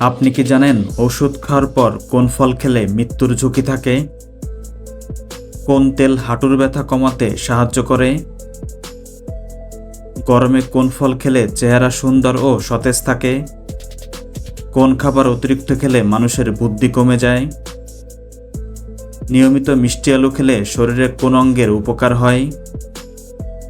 আপনি কি জানেন ওষুধ খাওয়ার পর কোন ফল খেলে মৃত্যুর ঝুঁকি থাকে? কোন তেল হাঁটুর ব্যথা কমাতে সাহায্য করে? গরমে কোন ফল খেলে চেহারা সুন্দর ও সতেজ থাকে? কোন খাবার অতিরিক্ত খেলে মানুষের বুদ্ধি কমে যায়? নিয়মিত মিষ্টি আলু খেলে শরীরের কোন অঙ্গের উপকার হয়?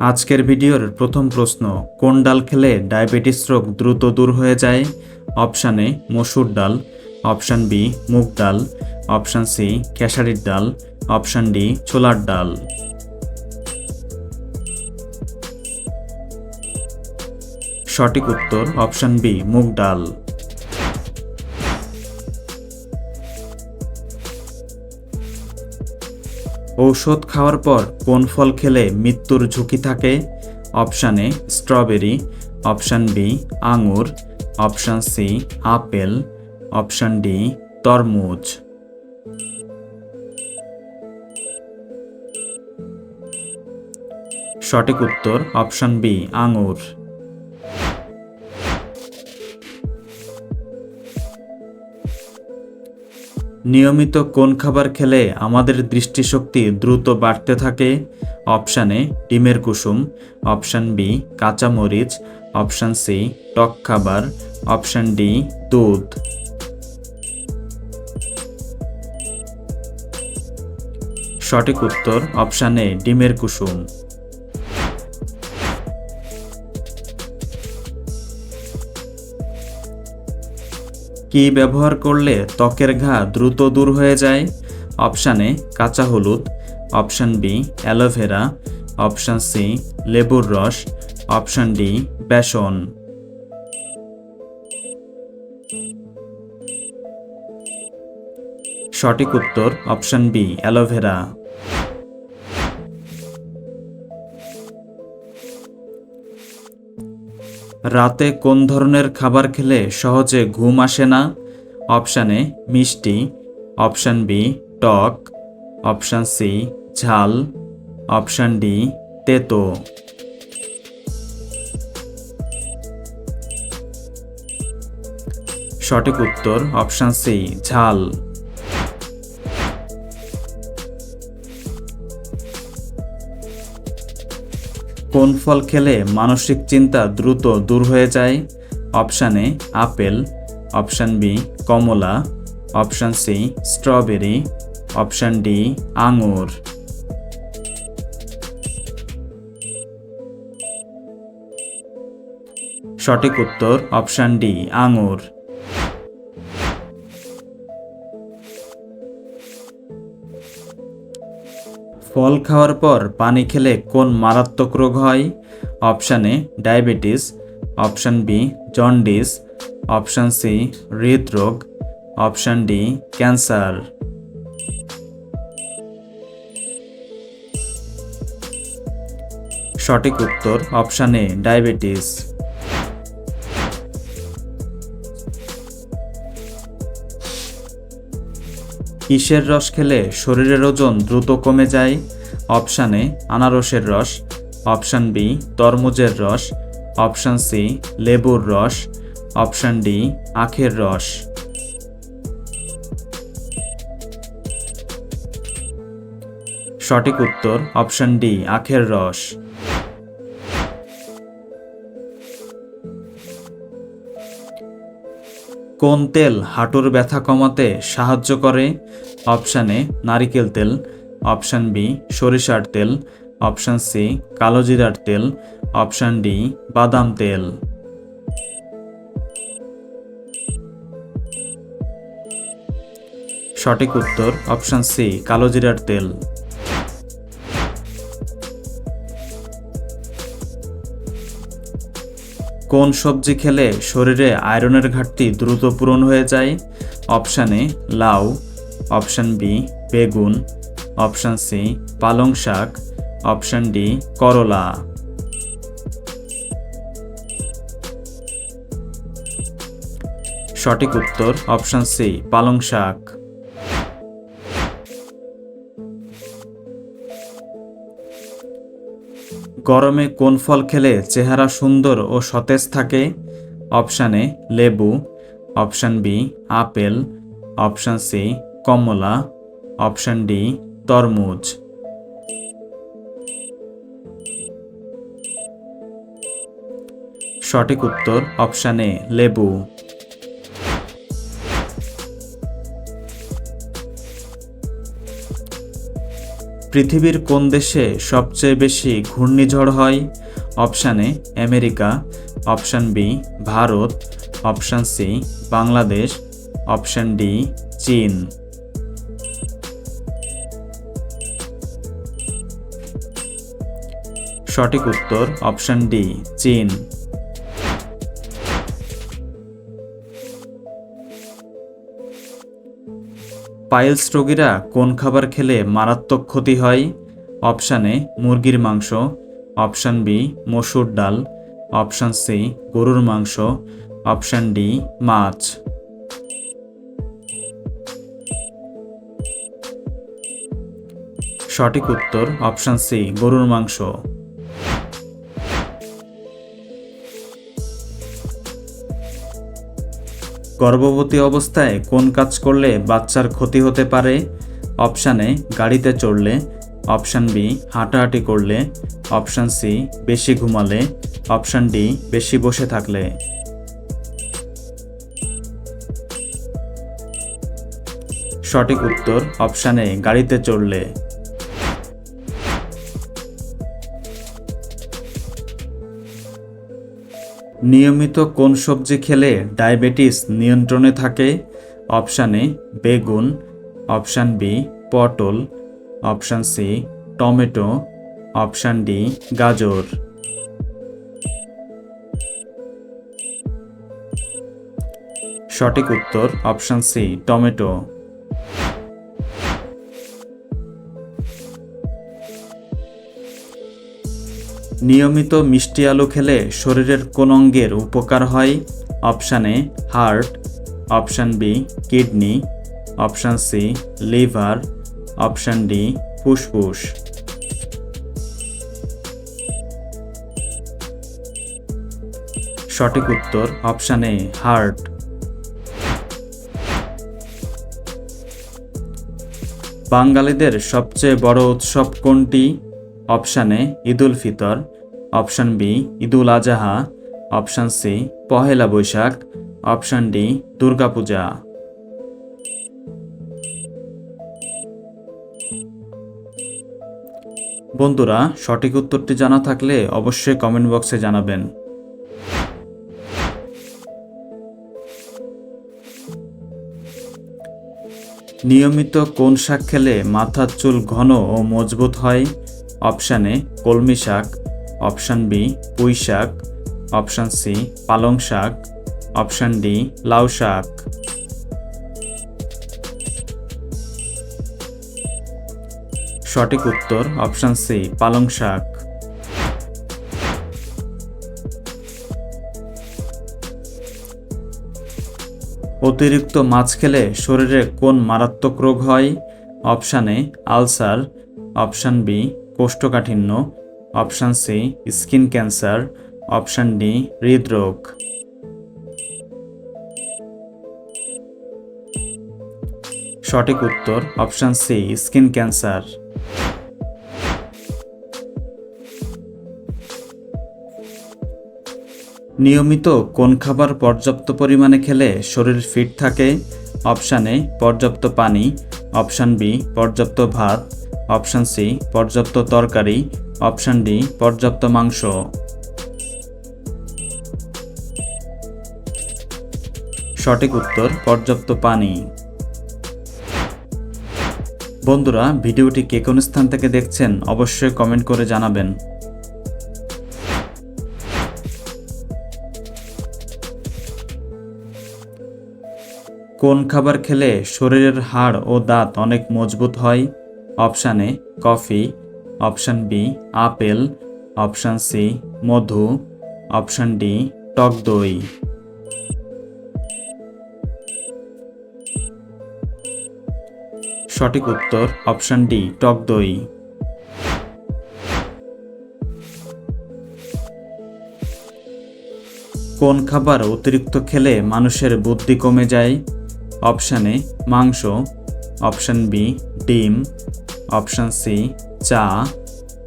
আজকের ভিডিওর প্রথম প্রশ্ন, কোন ডাল খেলে ডায়াবেটিস রোগ দ্রুত দূর হয়ে যায়? অপশান এ, মসুর ডাল। অপশান বি, মুগ ডাল। অপশান সি, খেসারির ডাল। অপশান ডি, ছোলার ডাল। সঠিক উত্তর অপশান বি, মুগ ডাল। ঔষধ খাওয়ার পর কোন ফল খেলে মৃত্যুর ঝুঁকি থাকে? Option A, strawberry. Option B, আঙুর। Option C, apple. Option D, তরমুজ। সঠিক উত্তর অপশান বি, আঙুর। নিয়মিত কোন খাবার খেলে আমাদের দৃষ্টিশক্তি দ্রুত বাড়তে থাকে? অপশানে ডিমের কুসুম। অপশান বি, কাঁচামরিচ। অপশান সি, টক খাবার। অপশান ডি, দুধ। সঠিক উত্তর অপশান এ, ডিমের কুসুম। কি ব্যবহার করলে ত্বকের ঘা দ্রুত দূর হয়ে যায়? অপশান এ, কাঁচা হলুদ। Option B, aloe vera. Option C, লেবুর রস। অপশান ডি, বেসন। সঠিক উত্তর অপশান বি, অ্যালোভেরা। রাতে কোন ধরনের খাবার খেলে সহজে ঘুম আসে না? অপশান এ, মিষ্টি। অপশান বি, টক। অপশান সি, ঝাল। অপশান ডি, তেতো। সঠিক উত্তর, অপশান সি, ঝাল। কোন ফল খেলে মানসিক চিন্তা দ্রুত দূর হয়ে যায়? Option A, apple. Option B, Kamala. Option C, strawberry. Option D, আঙুর। সঠিক উত্তর অপশান ডি, আঙুর। ফল খাওয়ার পর পানি খেলে কোন মারাত্মক রোগ হয়? Option A, diabetes, option B, jaundice, option C, হৃদরোগ, অপশান ডি, ক্যান্সার। সঠিক উত্তর অপশান এ, ডায়াবেটিস। কিসের রস খেলে শরীরের ওজন দ্রুত কমে যায়? অপশান এ, আনারসের রস। অপশান বি, তরমুজের রস। অপশান সি, লেবুর রস। অপশান ডি, আখের রস। সঠিক উত্তর, অপশান ডি, আখের রস। কোন তেল হাঁটুর ব্যথা কমাতে সাহায্য করে? অপশান এ, নারিকেল তেল। অপশান বি, সরিষার তেল। অপশান সি, কালো জিরার তেল। অপশান ডি, বাদাম তেল। সঠিক উত্তর, অপশান সি, কালো জিরার তেল। কোন সবজি খেলে শরীরে আয়রনের ঘাটতি দ্রুত পূরণ হয়ে যায়? অপশান এ, লাউ। অপশান বি, বেগুন। অপশান সি, পালং শাক। অপশান ডি, করলা। সঠিক উত্তর, অপশান সি, পালং শাক। গরমে কোন ফল খেলে চেহারা সুন্দর ও সতেজ থাকে? অপশান এ, লেবু। Option B, apple. Option C, কমলা। অপশান ডি, তরমুজ। সঠিক উত্তর অপশান এ, লেবু। পৃথিবীর কোন দেশে সবচেয়ে বেশি ঘূর্ণিঝড় হয়? Option A, America. Option B, Bharat. Option C, Bangladesh. Option D, চীন। সঠিক উত্তর অপশান ডি, চীন। পাইলস রোগীরা কোন খাবার খেলে মারাত্মক ক্ষতি হয়? অপশান এ, মুরগির মাংস। অপশান বি, মসুর ডাল। অপশান সি, গরুর মাংস। অপশান ডি, মাছ। সঠিক উত্তর, অপশান সি, গরুর মাংস। গর্ভবতী অবস্থায় কোন কাজ করলে বাচ্চার ক্ষতি হতে পারে? অপশানে গাড়িতে চড়লে। অপশান বি, হাঁটাহাঁটি করলে। অপশান সি, বেশি ঘুমালে। অপশান ডি, বেশি বসে থাকলে। সঠিক উত্তর অপশানে গাড়িতে চড়লে। নিয়মিত কোন সবজি খেলে ডায়াবেটিস নিয়ন্ত্রণে থাকে? অপশান এ, বেগুন। অপশান বি, পটল। Option C, tomato. Option D, গাজর। সঠিক উত্তর অপশান সি, টমেটো। নিয়মিত মিষ্টি আলু খেলে শরীরের কোন অঙ্গের উপকার হয়? Option A, heart. Option B, kidney. Option C, liver. Option D, ফুসফুস। সঠিক উত্তর অপশান এ, হার্ট। বাঙালিদের সবচেয়ে বড় উৎসব কোনটি? Option A, Eidul Fitr, option B, Eidul Azha, option C, Pohela Boishakh, option D, Durga Puja. বন্ধুরা, সঠিক উত্তরটি জানা থাকলে অবশ্যই কমেন্ট বক্সে জানাবেন। নিয়মিত কোন শাক খেলে মাথার চুল ঘন ও মজবুত হয়? অপশান এ কলমি শাক, অপশান বি পুঁই শাক, অপশান সি পালং শাক, অপশান ডি লাউ শাক। সঠিক উত্তর অপশান সি পালং শাক। অতিরিক্ত মাছ খেলে শরীরে কোন মারাত্মক রোগ হয়? Option A ulcer, option B কোষ্ঠকাঠিন্য, option C, skin cancer, option D, হৃদরোগ। সঠিক উত্তর, অপশান সি, স্কিন ক্যান্সার। নিয়মিত কোন খাবার পর্যাপ্ত পরিমাণে খেলে শরীর ফিট থাকে? অপশান এ, পর্যাপ্ত পানি। অপশান বি, পর্যাপ্ত ভাত। অপশান সি, পর্যাপ্ত তরকারি। অপশান ডি, পর্যাপ্ত মাংস। সঠিক উত্তর, পর্যাপ্ত পানি। বন্ধুরা, ভিডিওটি কে কোন স্থান থেকে দেখছেন অবশ্যই কমেন্ট করে জানাবেন। কোন খাবার খেলে শরীরের হাড় ও দাঁত অনেক মজবুত হয়? Option A, coffee, option B, apple, option C, Madhu, option D, টক দই। সঠিক উত্তর, অপশান ডি, টক দই। কোন খাবার অতিরিক্ত খেলে মানুষের বুদ্ধি কমে যায়? অপশান এ, মাংস, অপশান বি, ডিম অপশান সি, চা।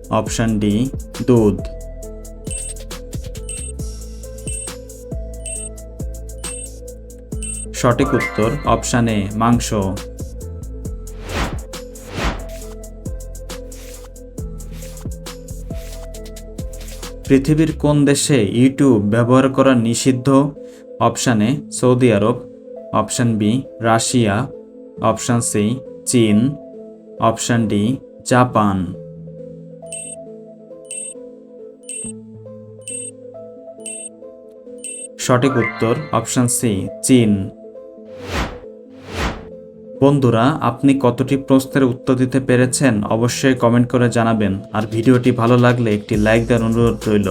অপশান ডি, দুধ। সঠিক উত্তর অপশান এ, মাংস। পৃথিবীর কোন দেশে ইউটিউব ব্যবহার করা নিষিদ্ধ? অপশান সৌদি আরব। Option B, Russia. Option C, চীন। Option D, Japan. সঠিক উত্তর, অপশান সি, চীন। বন্ধুরা, আপনি কতটি প্রশ্নের উত্তর দিতে পেরেছেন অবশ্যই কমেন্ট করে জানাবেন। আর ভিডিওটি ভালো লাগলে একটি লাইক দেওয়ার অনুরোধ রইল।